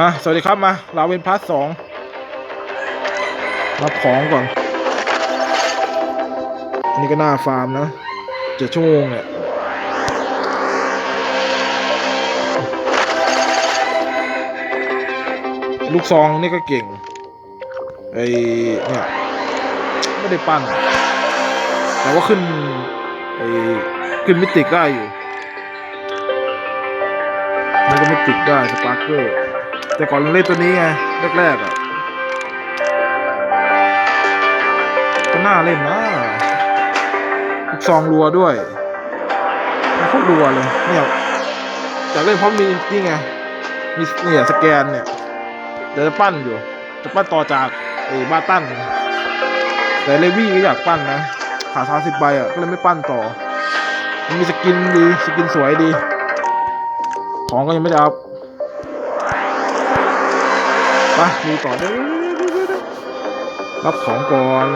มา สวัสดีครับมา เราเป็นพาร์ทสองรับของก่อนอันนี้ก็หน้าฟาร์มนะเจ็ดชั่วโมงเนี่ยลูกซองนี่ก็เก่ง ไอเนี่ยไม่ได้ปั้น แต่ว่าขึ้น ไอขึ้นมิติได้อยู่ มันก็มิติได้ สปาร์เกอร์ แต่ก่อนเล่นตัวนี้ไงแรกๆอะก็น่าเล่นนะลูกซองรัวด้วยมันโคตรรัวเลยไม่อยากอยากเล่นเพราะมีนี่ไงมีเนี่ยสแกนเนี่ยเดี๋ยวจะปั้นอยู่จะปั้นต่อจากไอ้บาตันแต่เลวี่ก็อยากปั้นนะขาดสามสิบใบอะก็เลยไม่ปั้นต่อ มันมีสกินดีสกินสวยดี ของก็ยังไม่ได้อัพ ไปดูต่อเด้อรับของก่อน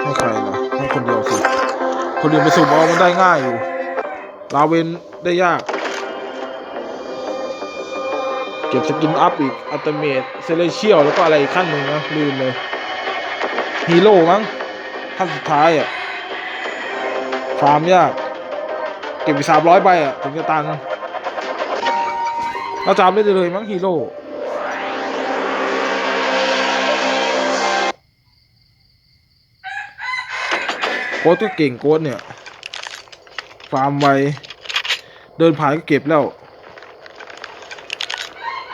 ให้ใครเหรอให้คนเดียวสิคนเดียวไปสุ่มเอามันได้ง่ายอยู่ ลาเวนได้ยาก เก็บสกินอัพอีกอัลเตเมทเซเลเชียลแล้วก็อะไรอีกขั้นหนึ่งนะลืมเลยฮีโร่มั้งขั้นสุดท้ายอะฟาร์มยาก เก็บไปสามร้อยใบอะ ถึงจะตันเราจำได้เลยมั้งฮีโร่โค้ดก็เก่งโค้ดเนี่ย ฟาร์มไว เดินผ่านก็เก็บแล้ว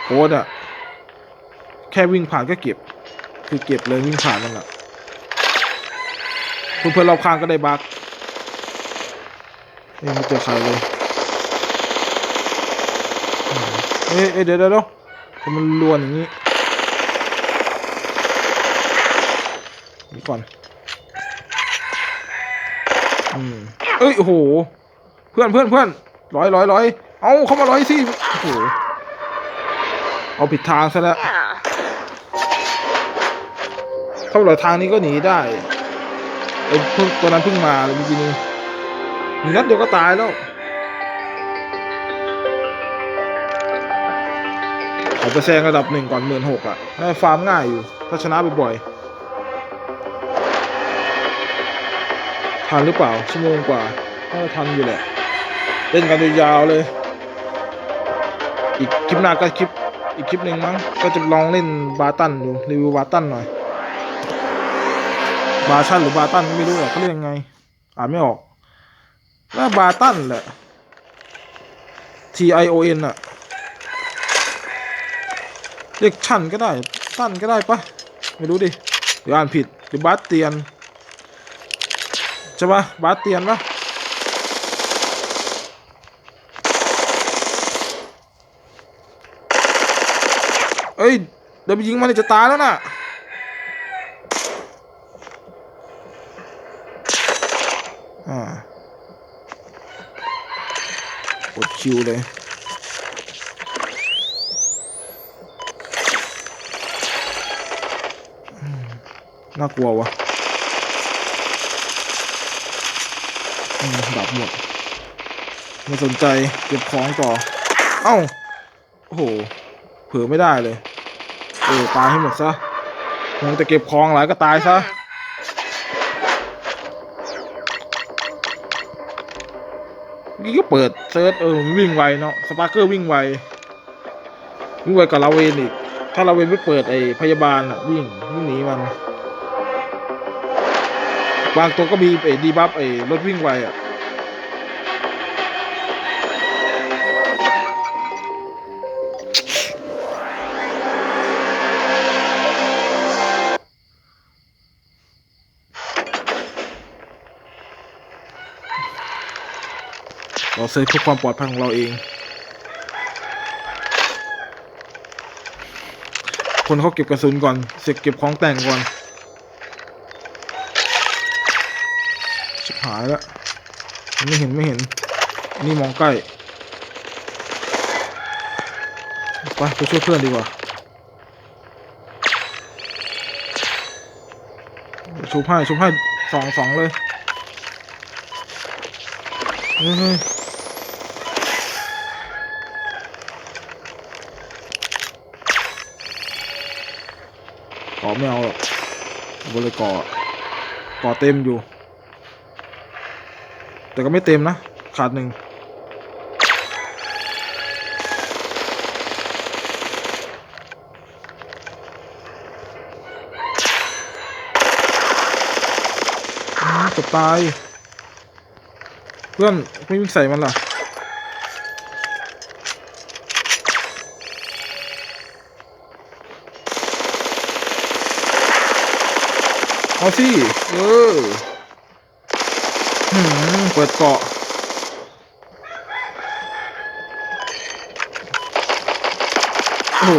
โค้ดอะแค่วิ่งผ่านก็เก็บ คือเก็บเลยวิ่งผ่านนั่นแหละเพื่อนๆรอบข้างก็ได้บัก ไม่เจอใครเลยเอ้ยเอ้ยเดี๋ยวเดี๋ยวเดี๋ยวทำมันลวนอย่างนี้นี่ก่อนอืมเอ้ยโอ้โห เพื่อนเพื่อนเพื่อนร้อยร้อยร้อยเอาเข้ามาร้อยสิโอ้โหเอาผิดทางซะแล้วเข้าหลอยทางนี้ก็หนีได้ไอ้พวกตัวนั้นเพิ่งมาเลยเมื่อกี้นี้ นัดเดียวก็ตายแล้วขาไปแซงระดับหนึ่งก่อนหมื่นหกอะน่าฟาร์มง่ายอยู่ ถ้าชนะบ่อยๆทันหรือเปล่า ชั่วโมงกว่าน่าจะทันอยู่แหละ เล่นกันยาวๆเลย อีกคลิปหน้าก็คลิป อีกคลิปหนึ่งมั้ง ก็จะลองเล่นบาตันดูรีวิวบาตันหน่อย บาชันหรือบาตันไม่รู้หรอกเขาเรียกยังไง อ่านไม่ออก น่าบาตันแหละ T I O N อะเรียกชันก็ได้ ตันก็ได้ปะไม่รู้ดิหรืออ่านผิดหรือบาสเตียนใช่ปะบาสเตียนปะเอ้ยเดี๋ยวไปยิงมันจะตายแล้วน่ะ ชิวเลยน่ากลัววะดับหมดไม่สนใจเก็บของต่อ เอ้า โอ้โห เผื่อไม่ได้เลย เออ ตายให้หมดซะมึงจะเก็บของหลายก็ตายซะเมื่อกี้ก็เปิด ซิร์ชเออมันวิ่งไวเนาะสปาร์เกอร์วิ่งไววิ่งไวกับลาเวนอีก ถ้าลาเวนไม่เปิดไอ้พยาบาลอะวิ่งวิ่งหนีมัน บางตัวก็มีไอ้ดีบัฟไอ้รถวิ่งไวอะ เราเซฟเพื่อความปลอดภัยของเราเอง คนเขาเก็บกระสุนก่อน เสร็จเก็บของแต่งก่อนชิบหายแล้วไม่เห็นไม่เห็น นี่มองใกล้ ไปไปช่วยเพื่อนดีกว่าชุบให้ชุบให้สองสองเลยเฮ้ย เฮ้ยไม่เอาหรอกเอเลยกาะเกาะเต็มอยู่ แต่ก็ไม่เต็มนะ ขาดหนึ่งจะตาย เพื่อนไม่วิ่งใส่มันล่ะ เอาสิ เออหืมเปิดเกาะโอ้โห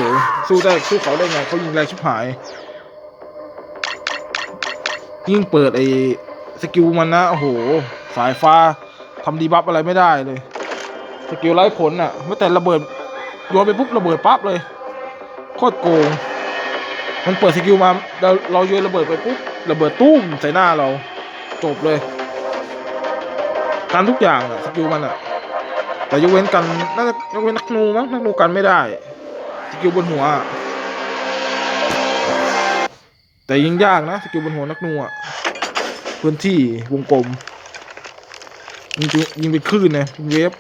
สู้ได้สู้เขาได้ไงเขายิงแรงชิบหาย ยิ่งเปิดไอ้สกิลมันนะ โอ้โห สายฟ้าทำดีบัฟอะไรไม่ได้เลย สกิลไร้ผลอะไม่แต่ระเบิดโยนไปปุ๊บระเบิดปั๊บเลย โคตรโกง มันเปิดสกิลมาเราเราโยนระเบิดไปปุ๊บ ระเบิดตุ้มใส่หน้าเรา จบเลยการทุกอย่างอะสกิลมันอะแต่ยกเว้นกันน่าจะยกเว้นนักนูมั้งนักนูกันไม่ได้สกิลบนหัว แต่ยิงยากนะสกิลบนหัวนักนูอะพื้นที่วงกลม ยิงยิงเป็นคลื่นเนี่ยเวฟ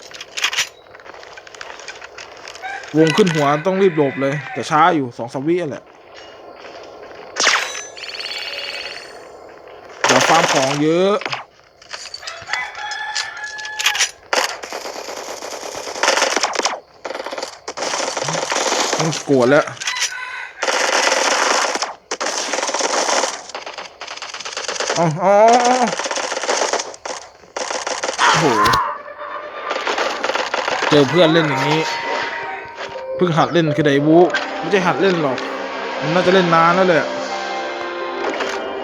วงขึ้นหัวต้องรีบหลบเลย แต่ช้าอยู่สองสามวิแหละ เดี๋ยว ฟาร์มของเยอะ ต้องโกรธแล้วอาเอเอาเอาโอ้โห เจอเพื่อนเล่นอย่างนี้ เพิ่งหัดเล่นคือไดวูไม่ใช่หัดเล่นหรอก มันน่าจะเล่นนานแล้วแหละ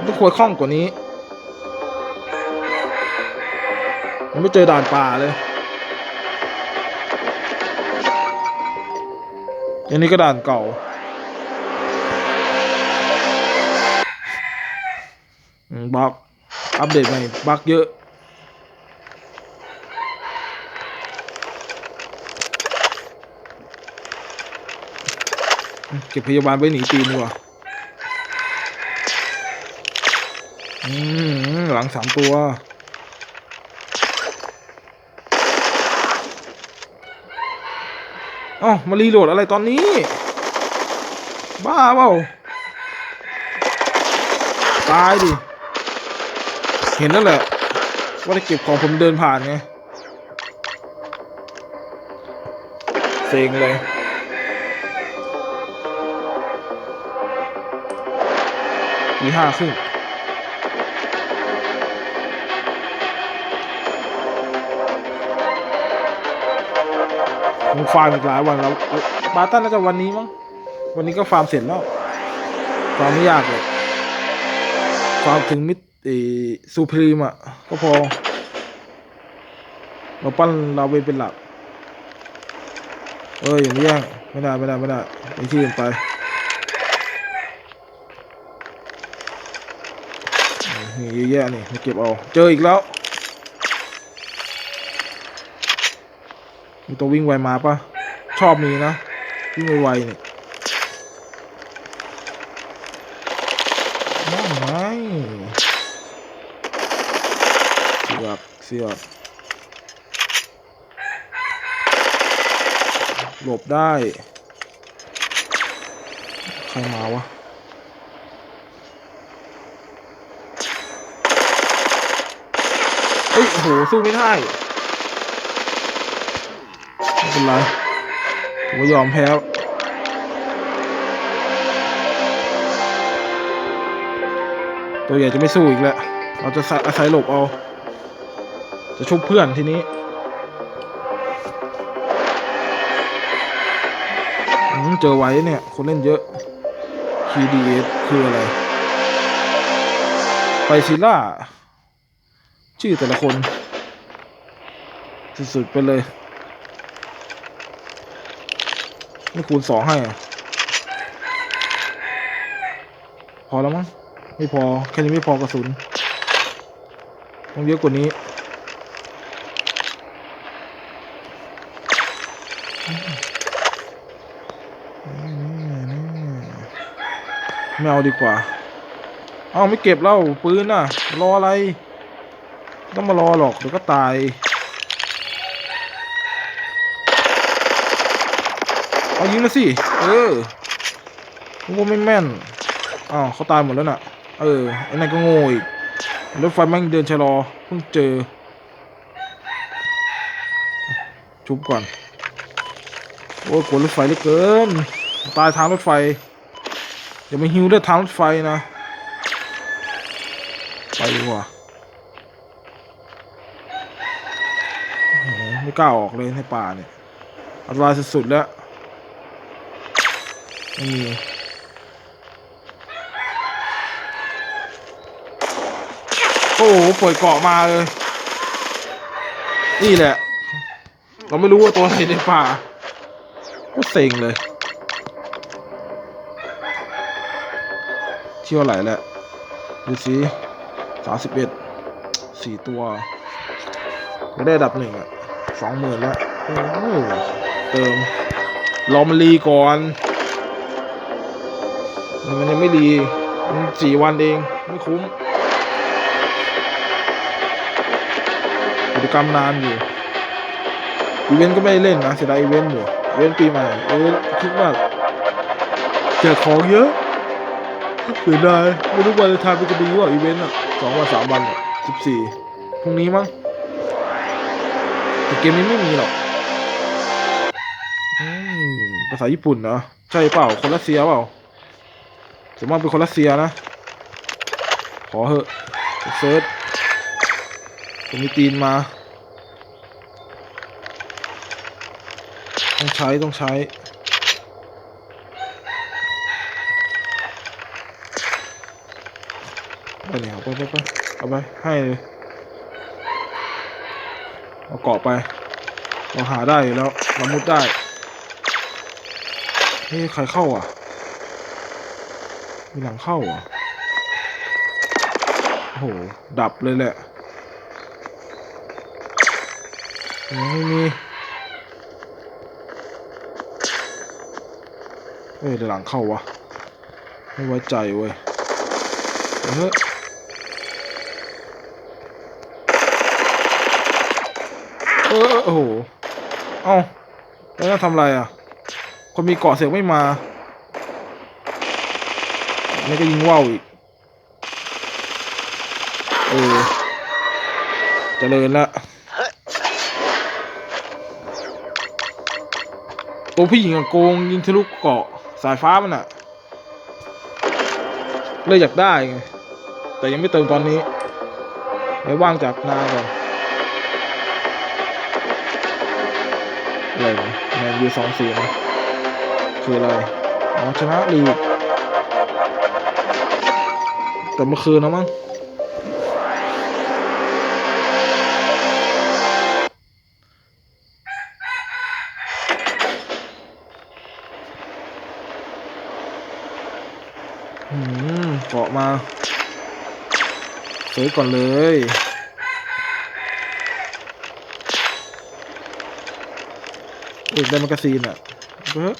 ต้องควรคล่องกว่านี้ มันไม่เจอด่านป่าเลยอันนี้ก็ด่านเก่าอืมบักอัปเดตใหม่บักเยอะเก็บพยาบาลไว้หนีตีนดีกว่าอืมหลังสามตัว อ้ามารีโหลดอะไรตอนนี้ บ้าเปล่าตายดิ เห็นแล้วแหละ ว่าได้เก็บของผมเดินผ่านไงเซ็งเลยตีห้าครึ่ง ผมฟาร์มอีกหลายวันแล้วบาตันน่าจะวันนี้มั้งวันนี้ก็ฟาร์มเสร็จแล้วฟาร์มไม่ยากเลยฟาร์มถึงมิดเอซูพรีมอะก็พอเราปั้นเราไปเป็นหลัก เอ้ยอย่างนี้ย่งไม่ได้ไม่ได้ไม่ได้ไปที่อื่นไปนี่เยอะแยะนี่มาเก็บเอา เจออีกแล้ว มีตัววิ่งไวมาปะชอบมีนะ วิ่งไวๆนี่นั่นไงเสียบเสียบหลบได้ ใครมาวะเฮ้ยโอ้โหสู้ไม่ได้ เป็นไรผมก็ยอมแพ้ตัวใหญ่จะไม่สู้อีกแล้ว เราจะอาศัยหลบเอา จะชุบเพื่อนทีนี้เจอไว้เนี่ย คนเล่นเยอะ KDS คืออะไร ไปซิล่า ชื่อแต่ละคน สุดๆไปเลย ไม่คูณสองให้อะพอแล้วมั้งไม่พอ แค่นี้ไม่พอกระสุนต้องเยอะกว่านี้ไม่เอาดีกว่า เอาไม่เก็บแล้วปืนน่ะ รออะไร ต้องมารอหรอกเดี๋ยวก็ตาย เอายิงมาสิ เออกว่าไม่แม่น อ้าวเขาตายหมดแล้วน่ะ เออ ไอ้นั่นก็โง่อีกรถไฟแม่งเดินชะลอ เพิ่งเจอ ชุบก่อน โอ้ยกลัวรถไฟเหลือเกิน ตายทางรถไฟ อย่ามาฮิวเลือดทางรถไฟนะ ไปดีกว่าไม่กล้าออกเลยในป่าเนี่ยอันตรายสุดๆแล้ว ไม่มีโอ้โหปล่อยเกาะมาเลย นี่แหละ เราไม่รู้ว่าตัวอะไรในป่า ก็เซ็งเลย เที่ยวไหลแหล้วดูสิสามสิบเอ็ด สี่ตัวก็ได้ดับหนึ่งอะสองหมื่นแล้ว เติมรอมรีก่อน มันยังไม่รีมันสี่วันเอง ไม่คุ้มกิจกรรมนานอยู่อีเวนต์ก็ไม่เล่นนะเสียดายอีเวนต์อยู่อีเวนต์ปีใหม่เออคิดว่าแจกของเยอะเสียดายไม่รู้วันทานมันจะมีว่าอีเวนต์อะสองวันสามวันสิบสี่พรุ่งนี้มั้งแต่เกมนี้ไม่มีหรอกอืมภาษาญี่ปุ่นเนาะใช่เปล่า คนรัสเซียเปล่า สมมติเป็นคนรัสเซียนะ ขอเหอะเซิร์ชผมมีตีนมา ต้องใช้ต้องใช้ไปเนี่ยเอาไปไปไปเอาไปให้เลยเอาเกาะไป เราหาได้แล้วเรามุดได้เฮ้ยใครเข้าอะ มีหลังเข้าอะโอ้โห ดับเลยแหละไม่มีเอ้ยเดี๋ยวหลังเข้าวะ ไม่ไว้ใจเว้ยเฮ้ยเออโอ้โห เอ้าแล้วทำอะไรอะ คนมีเกาะเสียงไม่มา นี่ก็ยิงว่าวอีก เออเจริญละตัวผู้หญิงอะโกงยิงทะลุเกาะสายฟ้ามันอะเลยอยากได้ไงแต่ยังไม่เติมตอนนี้ไว้ว่างจากนาก่อนอะไรแมนยูสองสี่นะคืออะไรอ๋อชนะลีก แต่เมื่อคืนนะมั้งอืมเกาะมาซื้อก่อนเลยเอกได้แมกกาซีนอะเบ้อ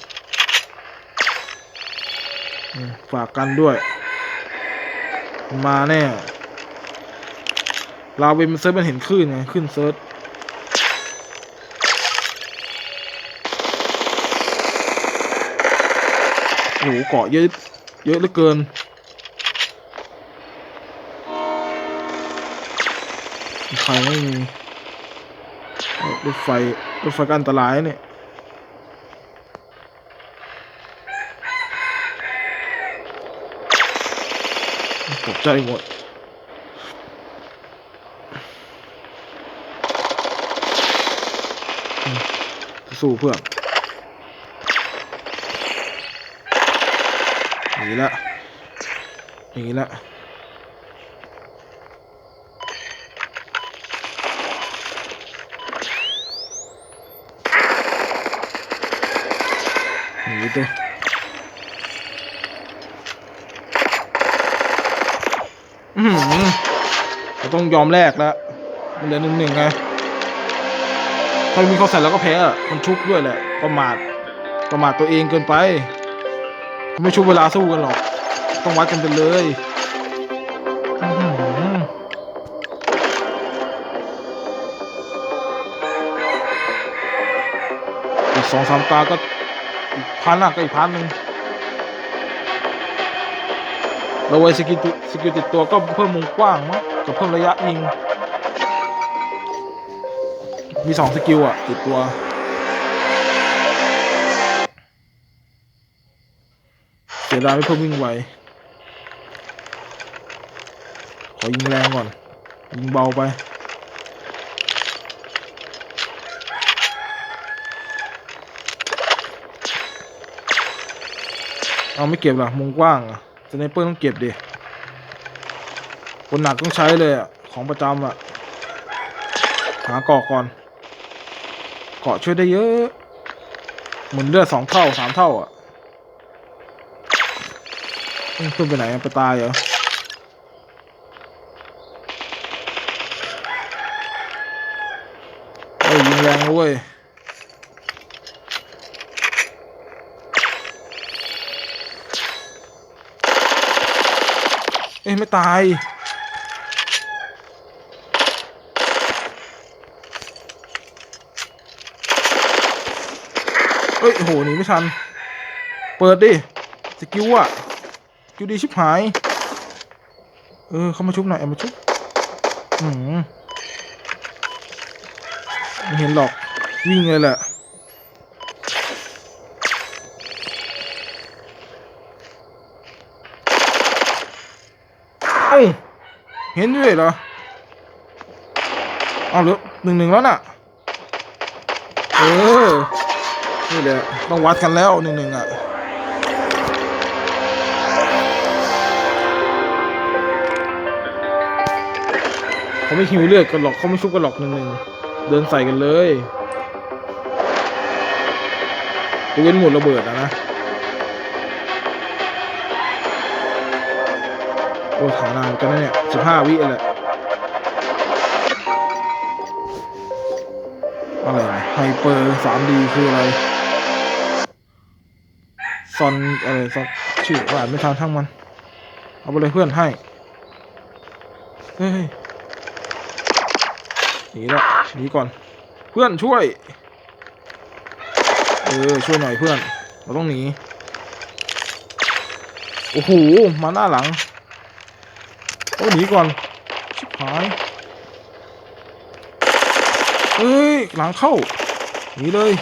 อืมฝากกันด้วย มาแน่ลาเวนมันเซิร์ฟมันเห็นคลื่นไงขึ้นเซิร์ชโอ้โหเกาะเยอะเยอะเหลือเกิน ใครไม่มีรถไฟรถไฟก็อันตรายเนี่ย ตกใจหมดอืมสู้เพื่อนหนีละหนีละหนีตัวอือหื เราต้องยอมแลกแล้วมันเหลือหนึ่งหนึ่งไงถ้ามีเขาใส่แล้วก็แพ้อะมันชุบด้วยแหละ ประมาท ประมาทตัวเองเกินไป ไม่ชุบเวลาสู้กันหรอก ต้องวัดกันไปเลยอีกสองสามตาก็อีกพันอะก็อีกพันหนึ่ง เราไว้สกิลติสกิลติดตัวก็เพิ่มมุมกว้างมั้งกับเพิ่มระยะยิง มีสองสกิลอะติดตัวเสียดายไม่เพิ่มวิ่งไวขอยิงแรงก่อน ยิงเบาไปเอาไม่เก็บหรอมุมกว้างอะ สไนเปอร์ต้องเก็บดิคนหนักต้องใช้เลยอะ ของประจำอะ หาเกาะก่อน เกาะช่วยได้เยอะเหมือนเลือดสองเท่าสามเท่าอะเอ้ยขึ้นไปไหนไปตายเหรอเอ้ยยิงแรงเว้ย เอ้ย ไม่ตายเอ้ยโหหนีไม่ทัน เปิดดิ สกิลอะสกิลดีชิบหาย เออ เข้ามาชุบหน่อยเอามาชุบอืมไม่เห็นหรอก วิ่งเลยแหละ อ้าเห็นด้วยเหรอเอาเหลือหนึ่งหนึ่งแล้วน่ะ เออ นี่แหละต้องวัดกันแล้วหนึ่งหนึ่งอะเขาไม่หิวเลือดกันหรอกเขาไม่ชุบกันหรอกหนึ่งหนึ่งเดินใส่กันเลยยกเว้นหมดระเบิดอะนะ อ้ถานานกันนะเนี่ยสิบห้าวิแหละอะไรไฮเปอร์สามดีคืออะไรซอนอะไรซอนชื่อว่าอ่านไม่ทันทั้งมัน เอาไปเลยเพื่อนให้ เฮ้ยหนีละหนีก่อน เพื่อนช่วย เออ ช่วยหน่อยเพื่อน เราต้องหนี โอ้โห มาหน้าหลัง โอ้หนีก่อน ชิบหายเอ้ย หลังเข้า หนีเลย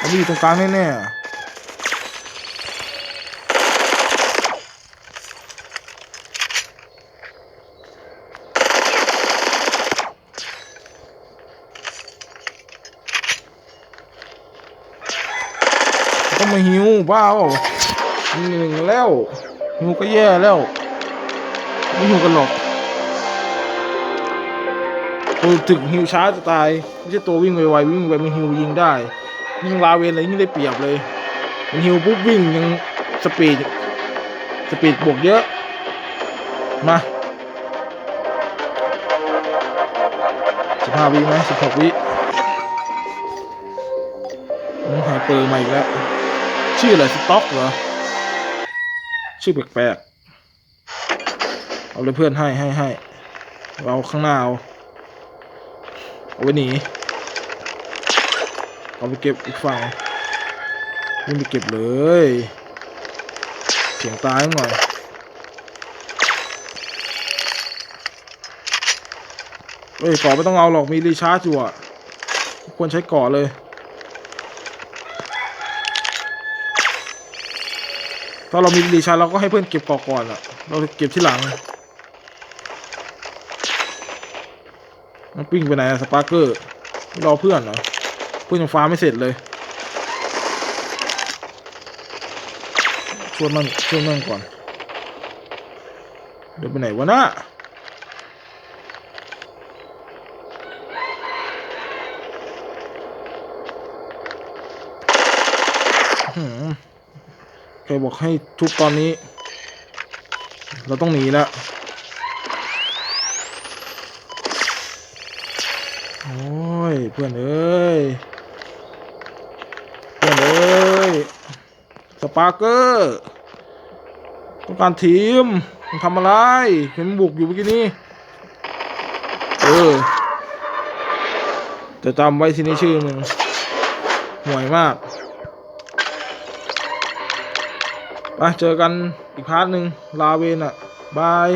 มันอยู่ตรงกลางแน่ๆต้องมาหิวบ้าเปล่าหนึ่งแล้วหิวก็แย่แล้ว ไม่หิวกันหรอกตัวถึงหิวช้าจะตาย ไม่ใช่ตัววิ่งไวๆวิ่งไวมันหิวยิงได้ยิ่งลาเวนอะไรยิ่งได้เปรียบเลย มันหิวปุ๊บวิ่งยังสปีดสปีดบวกเยอะ มาสิบห้าวิไหมสิบหกวิอืมไฮเปอร์มาอีกแล้ว ชื่ออะไรสต็อกเหรอ ชื่อแปลกๆ เอาเลยเพื่อนให้ให้ให้เราข้างหน้าเอาเอาไว้หนีเอาไปเก็บอีกฝั่งวิ่งไปเก็บเลยเสียงตายหน่อยเอ้ยก่อไม่ต้องเอาหรอกมีรีชาร์จอยู่อะควรใช้ก่อเลยถ้าเรามีรีชาร์จเราก็ให้เพื่อนเก็บก่อก่อนอะ เราเก็บที่หลัง มันปิ้งไปไหนอะสปาร์เกอร์รอเพื่อนเหรอเพื่อนยังฟ้าไม่เสร็จเลยช่วยมันช่วยมันก่อน เดินไปไหนวะนะใครบอกให้ทุบตอนนี้ เราต้องหนีแล้ว ยเพื่อนเอ้ยเพื่อนเอ้ยสปาร์เกอร์ต้องการทีมมึงทำอะไรเห็นบุกอยู่เมื่อกี้นี้เออจะจำไว้ที่นี่ชื่อมึงห่วยมากไปเจอกันอีกพาร์ทหนึ่งลาเวนอะบาย